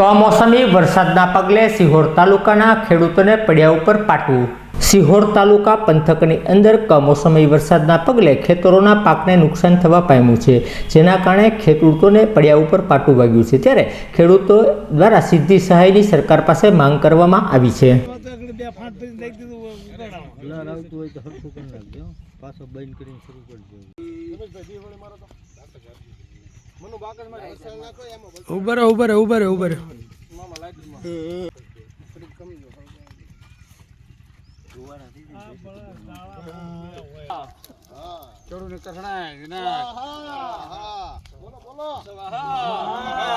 કમોસમી વરસાદના પગલે સિહોર તાલુકાના ખેડૂતોને પડ્યા ઉપર પાટવું સિહોર તાલુકા પંથકની અંદર કમોસમી વરસાદના પગલે ખેતરોના પાકને નુકસાન થવા પામ્યું છે, જેના કારણે ખેડૂતોને પડ્યા ઉપર પાટું વાગ્યું છે. ત્યારે ખેડૂતો દ્વારા સીધી સહાયની સરકાર પાસે માંગ કરવામાં આવી છે. દેવું ઉભર ઉભર ઉભર રહો ઊભા રહો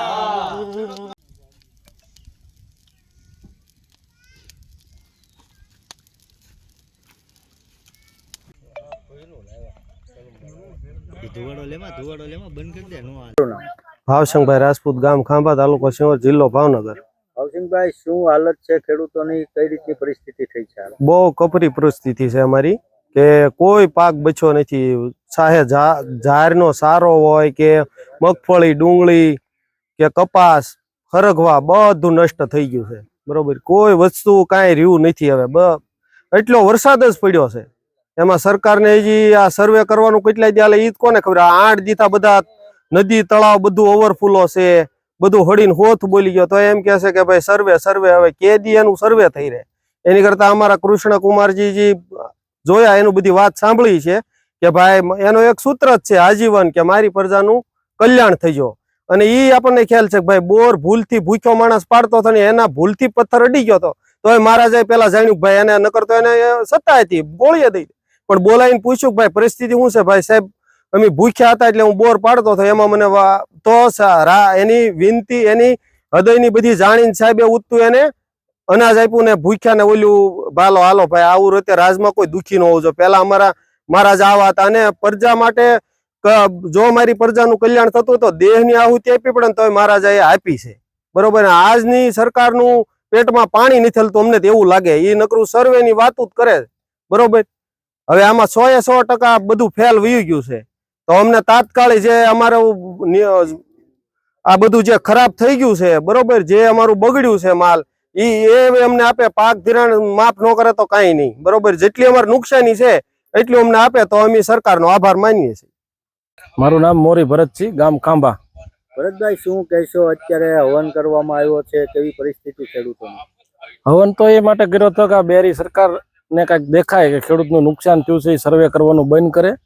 ઊભા ધુવાડો લેમાં ધુવાડો લેમાં બંધ કરી દે નો ભાવશંકભાઈ રાજપૂત ગામ ખાંભા તાલુકો સિંહોર જિલ્લો ભાવનગર. ભાવસિંહભાઈ શું હાલત છે? ખેડૂતોની કઈ રીતની પરિસ્થિતિ થઈ છે બહુ કપરી પરિસ્થિતિ છે અમારી કે કોઈ પાક બચ્યો નથી. ચાહે ઝારનો સારો હોય કે મગફળી ડુંગળી કે કપાસ ખરગવા બધું નષ્ટ થઈ ગયું છે. બરોબર? કોઈ વસ્તુ કાંઈ રહ્યું નથી હવે. બ એટલો વરસાદ જ પડ્યો છે. એમાં સરકારને હજી આ સર્વે કરવાનું કેટલાય દે ઈ જ કોને ખબર? આઠ દીથા બધા નદી, તળાવ બધું ઓવરફ્લો છે, બધું હળીને હોથ બોલી ગયો. તો એમ કેસે કે ભાઈ સર્વે સર્વે હવે કે દી એનું સર્વે થઈ રહે. એની કરતા અમારા કૃષ્ણ કુમારજી જોયા, એનું બધી વાત સાંભળી છે કે ભાઈ એનો એક સૂત્ર જ છે, આજીવન કે મારી પ્રજાનું કલ્યાણ થઈ ગયો. અને ઈ આપણને ખ્યાલ છે કે ભાઈ, બોર ભૂલથી ભૂખ્યો માણસ પાડતો હતો ને એના ભૂલથી પથ્થર અડી ગયો હતો. તો એ મહારાજાએ પેલા જાણ્યું ભાઈ એને, નકર તો એને સત્તા હતી, ગોળીએ દઈ. પણ બોલાવીને પૂછ્યું કે ભાઈ, પરિસ્થિતિ શું છે? ભાઈ સાહેબ, અમે ભૂખ્યા હતા એટલે હું બોર પાડતો હતો. એમાં મને તો એની વિનંતી, એની હૃદયની બધી જાણીને સાહેબે ઉઠતું એને અનાજ આપ્યું ને ભૂખ્યા ને ઓલું ભાલો હાલો ભાઈ, આવું રીતે રાજમાં કોઈ દુખી ન હોવું જોઈએ. પેલા અમારા, મહારાજ આવા હતા અને પ્રજા માટે જો મારી પ્રજાનું કલ્યાણ થતું તો દેહની આહુતિ આપી પડે તોય મહારાજાએ આપી છે. બરોબર? આજની સરકારનું પેટમાં પાણી નથી હલતું, અમને તો એવું લાગે. એ નકરું સર્વેની વાતું જ કરે. બરોબર? હવે આમાં સો એ સો ટકા બધું ફેલ વયું ગયું છે. તો અમને તાત્કાલિક જે અમારું આ બધું જે ખરાબ થઈ ગયું છે બરોબર જે અમારું બગડ્યું છે માલ ઈ એ અમને આપે પાક ધિરાણ માફ ન કરે તો કાંઈ નહીં બરોબર? જેટલી અમારે નુકસાની છે એટલું અમને આપે તો અમે સરકારનો આભાર માનીએ છીએ. મારું નામ મોરી ભરતસિંહ ગામ ખાંભા. ભરતભાઈ શું કહેશો? અત્યારે હવન કરવામાં આવ્યો છે કેવી પરિસ્થિતિ ખેડૂતોની? હવન તો એ માટે કર્યો હતો કે બેરી બેરી સરકારને કાંઈક દેખાય કે ખેડૂતનું નુકસાન થયું છે એ સર્વે કરવાનું બંધ કરે.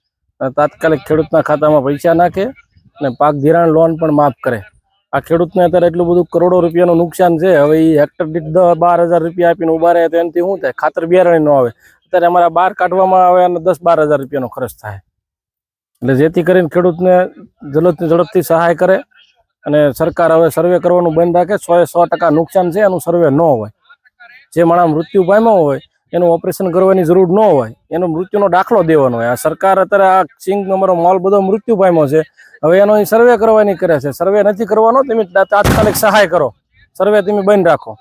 તાત્કાલિક ખેડૂતના ખાતામાં પૈસા નાખે અને પાક ધિરાણ લોન પણ માફ કરે. આ ખેડૂતને અત્યારે એટલું બધું કરોડો રૂપિયાનું નુકસાન છે. હવે એ હેક્ટર દીઠ દસ બાર હજાર રૂપિયા આપીને ઊભા રહે તો એનાથી શું થાય? ખાતર બિયારણ ન આવે. અત્યારે અમારા બાર કાઢવામાં આવે અને દસ બાર હજાર રૂપિયાનો ખર્ચ થાય. એટલે જેથી કરીને ખેડૂતને જલદથી ઝડપથી સહાય કરે અને સરકાર હવે સર્વે કરવાનું બંધ રાખે. સો એ સો ટકા નુકસાન છે. એનું સર્વે ન હોય. જે માણસ મૃત્યુ પામ્યો હોય એનું ઓપરેશન કરવાની જરૂર ન હોય, એનો મૃત્યુનો દાખલો દેવાનો હોય. આ સરકાર અત્યારે આ સિંગ અમારો મોલ બધો મૃત્યુ પામ્યો છે. હવે એનો સર્વે કરવાની કરે છે. સર્વે નથી કરવાનો, તમે તાત્કાલિક સહાય કરો. સર્વે તમે બંધ રાખો.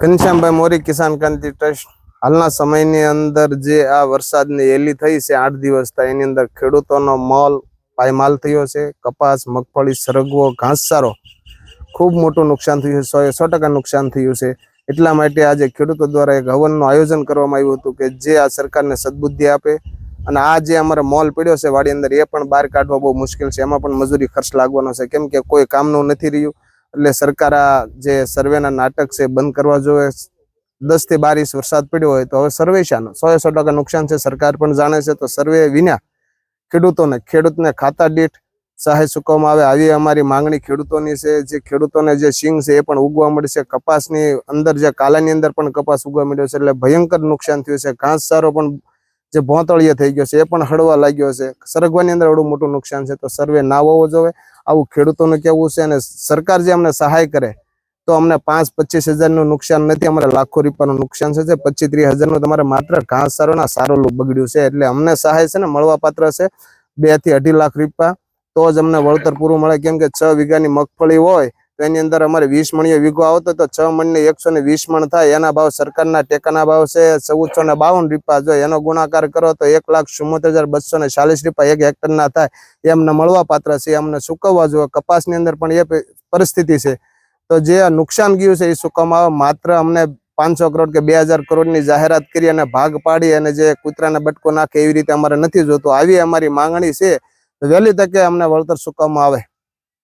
ઘનશ્યામભાઈ મોરી, કિસાન ક્રાંતિ ટ્રસ્ટ. હાલના સમયની અંદર જે આ વરસાદની એલી થઈ છે, આઠ દિવસ થાય, એની અંદર ખેડૂતોનો મોલ પાયમાલ થયો છે. કપાસ, મગફળી, સરગવો, ઘાસચારો ખૂબ મોટું નુકસાન થયું છે. સો સો ટકા નુકસાન થયું છે. એટલા માટે આજે ખેડૂતો દ્વારા એક હવનનું આયોજન કરવામાં આવ્યું હતું કે જે આ સરકારને સદબુદ્ધિ આપે અને આ જે અમારો મોલ પડ્યો છે વાડી અંદર, એ પણ બહાર કાઢવા બહુ મુશ્કેલ છે. એમાં પણ મજૂરી ખર્ચ લાગવાનો છે. કેમ કે કોઈ કામનું નથી રહ્યું, એટલે સરકાર આ જે સર્વેના નાટક છે બંધ કરવા જોઈએ. દસથી ઇંચ વરસાદ પડ્યો હોય તો હવે સર્વે શાનો સો સો ટકા નુકસાન છે, સરકાર પણ જાણે છે. તો સર્વે વિના ખેડૂતોને, ખેડૂતને ખાતા દીઠ સહાય ચૂકવવામાં આવે. આવી અમારી માંગણી ખેડૂતોની છે. જે ખેડૂતોને જે સિંગ છે એ પણ ઉગવા મળશે કપાસની અંદર જે કાલાની અંદર પણ કપાસ ઉગવા મળ્યો છે. એટલે ભયંકર નુકસાન થયું છે. ઘાસચારો પણ જે ભોંતળીએ થઈ ગયો છે એ પણ હળવા લાગ્યો છે. સરગવાની અંદર અવડું મોટું નુકસાન છે. તો સર્વે ના હોવો જોઈએ. આવું ખેડૂતોને કેવું છે અને સરકાર જે અમને સહાય કરે તો અમને પાંચ પચીસ હજારનું નુકસાન નથી. અમારે લાખો રૂપિયાનું નુકસાન છે પચીસ ત્રીસ હજારનું તમારે માત્ર ઘાસ સારોના સારો બગડ્યું છે. એટલે અમને સહાય છે ને મળવાપાત્ર છે. બેથી અઢી લાખ રૂપિયા તો જ અમને વળતર પૂરું મળે. કેમ કે છ વીઘાની મગફળી હોય, તો એની અંદર અમારે વીસ મણીએ વીઘો આવતો તો છ મણને એકસો ને વીસ મણ થાય. એના ભાવ સરકારના ટેકાના ભાવ છે. ચૌદસો ને બાવન રૂપિયા. જો એનો ગુણાકાર કરો તો એક લાખ ચુમ્મોતેર હજાર બસો ને ચાલીસ રૂપિયા એક હેક્ટરના થાય. એ અમને મળવા પાત્ર છે અમને સુકવવા જોઈએ. કપાસની અંદર પણ એ પરિસ્થિતિ છે. તો જે નુકસાન ગયું છે એ સુકવવા માત્ર અમને પાંચસો કરોડ કે બે હજાર કરોડની જાહેરાત કરી અને ભાગ પાડી અને જે કૂતરાને બટકો નાખે એવી રીતે અમારે નથી જોતું. આવી અમારી માંગણી છે. વહેલી તકે અમને વળતર ચૂકવવામાં આવે.